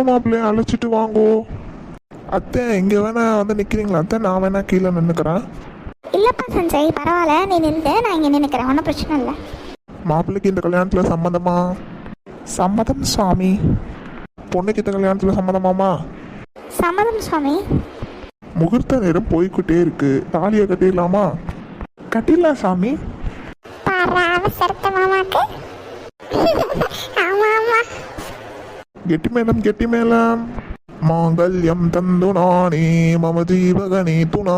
பொண்ணு மாப்பிள்ளைய அழைச்சிட்டு வாங்கோ. அத்தை இங்கே வேணா வந்து நிற்கிறீங்களா அத்தை நான் வேணா கீழே நின்றுக்கிறேன் இல்லைப்பா சஞ்சய் பரவாயில்ல நீ நின்று நான் இங்கே நின்றுக்கிறேன் ஒன்றும் பிரச்சனை இல்லை. மாப்பிள்ளைக்கு இந்த கல்யாணத்தில் சம்மதமா சம்மதம் சுவாமி பொண்ணுக்கு இந்த கல்யாணத்தில் சம்மதமாமா? சம்மதம் சுவாமி முகூர்த்த நேரம் போய்கிட்டே இருக்கு. தாலியை கட்டிடலாமா? கட்டிடலாம் சாமி. அவசரத்த மாமாக்கு. ஆமா ஆமா கெட்டி மேளம் கெட்டி மேளம் மாங்கல்யம் தந்து மம ஜீவகனே துணா.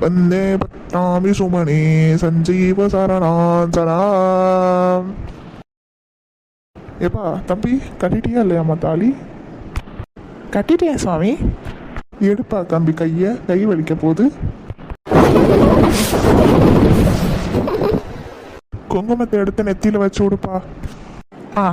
வந்தே பட்டாமி சுமனே சஞ்சீவ சரணாஞ்சனா ஏப்பா தம்பி கட்டிட்டியா இல்லையாம்மா தாலி? கட்டிட்டியா சுவாமி? எடுப்பா தம்பி கையை கை வலிக்க போகுது. குங்குமத்தை எடுத்து நெத்தியில வச்சு விடுப்பா ஆ.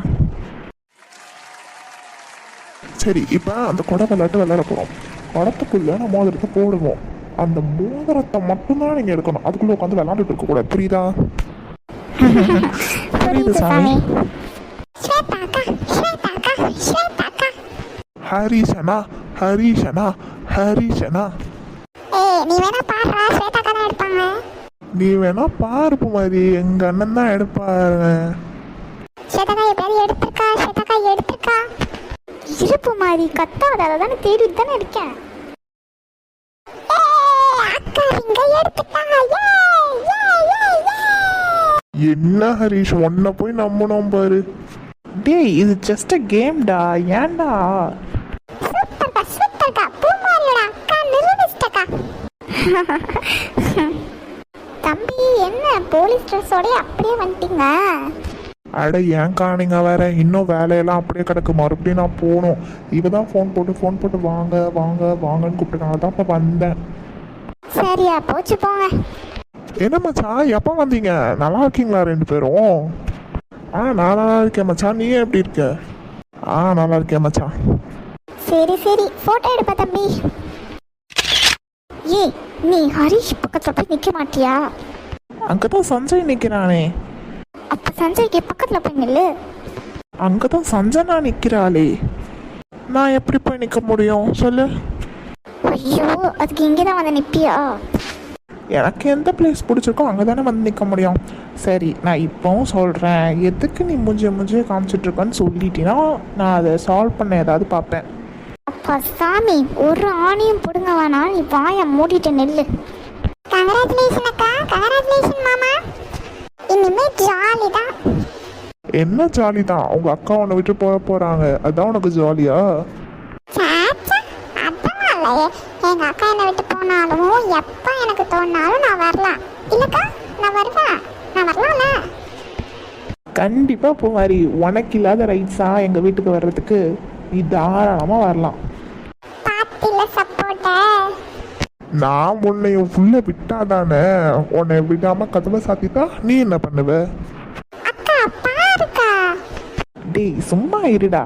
சரி இப்போ அந்த குடை விளையாட்டு விளையாட போகிறோம் குடத்துக்குள்ள நம்ம மோதிரத்தை போடுவோம் அந்த மோதிரத்தை மட்டும்தான் நீங்கள் எடுக்கணும். அதுக்குள்ளே உட்காந்து விளையாண்டுட்டு இருக்கக்கூடாது புரியுதா? புரியுது சாமி. ஹரிஷனா ஹரிஷனா ஹரிஷனா நீ வேணா பாருப்பு மாதிரி எங்க அண்ணன் தான் எடுப்பாரு. இருப்பு மாதிரி கத்தாத அதை தானே தேடிட்டு தானே இருக்கேன். என்ன ஹரிஷ் உன்னை போய் நம்பணும் பாரு. டேய் இது ஜஸ்ட் கேம்டா ஏன்டா? சூப்பர்க்கா சூப்பர்க்கா. பூமாரியோட அக்கா நிரூபிச்சிட்டக்கா தம்பி என்ன போலீஸ் ட்ரெஸ்ஸோட அப்படியே வந்துட்டீங்க? அட ஏன் காணிங்க வேற? இன்னும் வேலையெல்லாம் அப்படியே கிடக்கு. மறுபடியும் நான் போகணும். இவ தான் ஃபோன் போட்டு ஃபோன் போட்டு வாங்க வாங்க வாங்கன்னு கூப்பிட்டனால தான் இப்போ வந்தேன். சரியா போச்சு போங்க. என்ன மச்சான் எப்போ வந்தீங்க? நல்லா இருக்கீங்களா ரெண்டு பேரும்? ஆ நான் நல்லா இருக்கேன் மச்சான் நீ எப்படி இருக்க? ஆ நல்லா இருக்கேன் மச்சான் சரி சரி. போட்டோ எடுப்பா தம்பி. ஏய் நீ ஹரிஷ் பக்கத்துல போய் நிக்க மாட்டியா? அங்கதான் சஞ்சய் நிக்கிறானே. அப்ப சஞ்சய்க்கு பக்கத்துல போய் நில்லு. அங்கதான் சஞ்சனா நிக்கிறாளே. நான் எப்படி போய் நிக்க முடியும்? சொல்லு. ஐயோ அதுக்கு இங்கதான் வந்து நிப்பியா? எனக்கு எந்த பிளேஸ் பிடிச்சிருக்கோ அங்கே தானே வந்து நிற்க முடியும். சரி நான் இப்போவும் சொல்கிறேன் எதுக்கு நீ முஞ்சிய முஞ்சிய காமிச்சிட்டு இருக்கன்னு சொல்லிட்டீங்கன்னா நான் அதை சால்வ் பண்ண ஏதாவது பார்ப்பேன். அப்பா சாமி ஒரு ஆணியும் பிடுங்க வேணாம் நீ வாய மூடிட்டு நெல்லு. கங்கராச்சுலேஷன் அக்கா. கங்கராச்சுலேஷன் மாமா. இனிமே ஜாலி தான். என்ன ஜாலி தான்? உங்க அக்கா உன்னை விட்டு போக போறாங்க. அதான் உனக்கு ஜாலியா எங்க அக்கா என்னை விட்டு போனாலும் எப்ப எனக்கு தோணினாலும் நான் வரலாம். இல்லக்கா நான் வருவேன் நான் வரலாம்ல. கண்டிப்பாக பூமாரி உனக்கு இல்லாத ரைட்ஸா எங்கள் வீட்டுக்கு வர்றதுக்கு நீ தாராளமாக வரலாம். நான் உன்னை உள்ள விட்டாதானே? உன்னை விடாம கதவை சாத்திட்டா நீ என்ன பண்ணுவ? டேய் சும்மா இருடா.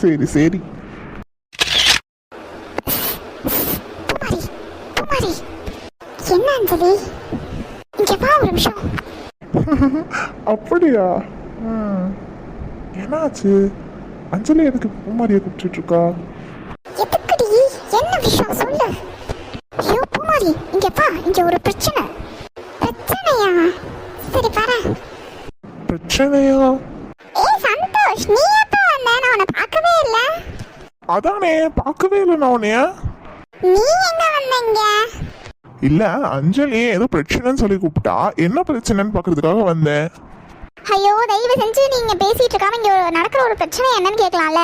சரி சரி. குமாரி குமாரி. என்ன அஞ்சலி? இங்க வா ஒரு நிமிஷம். அப்படியா. என்னாச்சு? அஞ்சலி எதுக்கு பூமாரியை கூப்பிட்டு இருக்கா? விஷயம் சொல்லு. ஐயோ பூமாரி இங்க வா இங்க ஒரு பிரச்சனை. பிரச்சனையா? சரி வரேன் பிரச்சனையா? ஏ சந்தோஷ் நீ எப்ப வந்த? நான் உன்னை பார்க்கவே இல்ல. அதானே பார்க்கவே இல்லை நான் உன்னைய. நீ எங்க வந்தீங்க இல்ல அஞ்சலி ஏதோ பிரச்சனைன்னு சொல்லி கூப்பிட்டா என்ன பிரச்சனைன்னு பார்க்கறதுக்காக வந்தேன் ஐயோ தயவு செஞ்சு நீங்க பேசிட்டு இருக்காம இங்க ஒரு நடக்கிற ஒரு பிரச்சனை என்னன்னு கேட்கலாம்ல.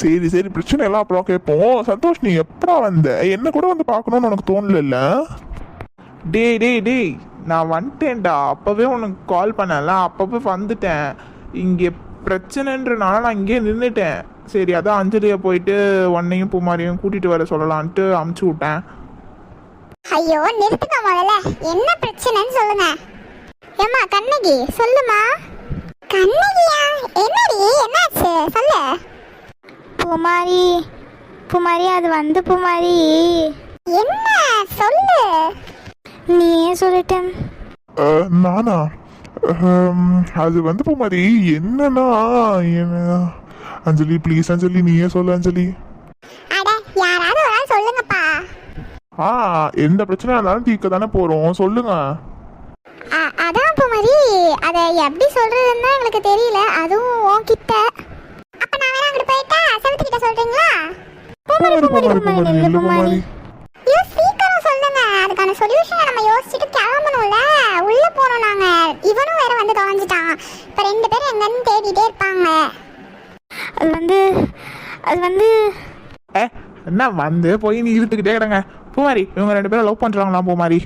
சரி சரி பிரச்சனை எல்லாம் அப்புறம் கேட்போம். சந்தோஷ் நீ எப்படா வந்த? என்ன கூட வந்து பார்க்கணும்னு உனக்கு தோணல டேய் டேய் டேய் நான் வந்துட்டேன்டா. அப்போவே உனக்கு கால் பண்ணல. அப்போவே வந்துட்டேன். இங்கே பிரச்சனைன்றனால நான் இங்கேயே நின்றுட்டேன் சரி அதான் அஞ்சலியை போயிட்டு உன்னையும் பூமாரியும் கூட்டிகிட்டு வர சொல்லலான்ட்டு அமுச்சு விட்டேன். ஐயோ நிறுத்துங்க முதல்ல. என்ன பிரச்சனைன்னு சொல்லுங்க. ஏம்மா கண்ணகி சொல்லுமா. கண்ணகியா? என்னடி? என்னாச்சு? சொல்லு. பூமாரி. பூமாரி அது வந்து பூமாரி. என்ன? சொல்லு. நீயே சொல்லிட்டேன்? நானா? அது வந்து பூமாரி என்னன்னா என்ன? அஞ்சலி ப்ளீஸ் அஞ்சலி நீயே சொல்லு அஞ்சலி? ஆ எந்த பிரச்சனையா இருந்தாலும் தீர்க்க தானே போறோம். சொல்லுங்க. அதான் பூமரி. அதை எப்படி சொல்றதுன்னு தான் எங்களுக்கு தெரியல. அதுவும் உன்கிட்ட. அப்ப நான் வேணா அங்கிட்டு போயிட்டா செவத்துக்கிட்ட சொல்றீங்களா? பூமரி பூமரி பூமரி நில்லு பூமரி. ஐயோ சீக்கிரம் சொல்லுங்க. அதுக்கான சொல்யூஷனை நம்ம யோசிச்சுட்டு கிளம்பணும்ல. உள்ள போறோம் நாங்க. இவனும் வேற வந்து தொலைஞ்சிட்டான். இப்ப ரெண்டு பேரும் எங்கன்னு தேடிட்டே இருப்பாங்க. அது வந்து அது வந்து. ஏ என்ன வந்து போய் நீ இழுத்துக்கிட்டே கிடங்க. பூமாரி இவங்க ரெண்டு பேரும் லவ் பண்ணுறாங்களா பூமாரி.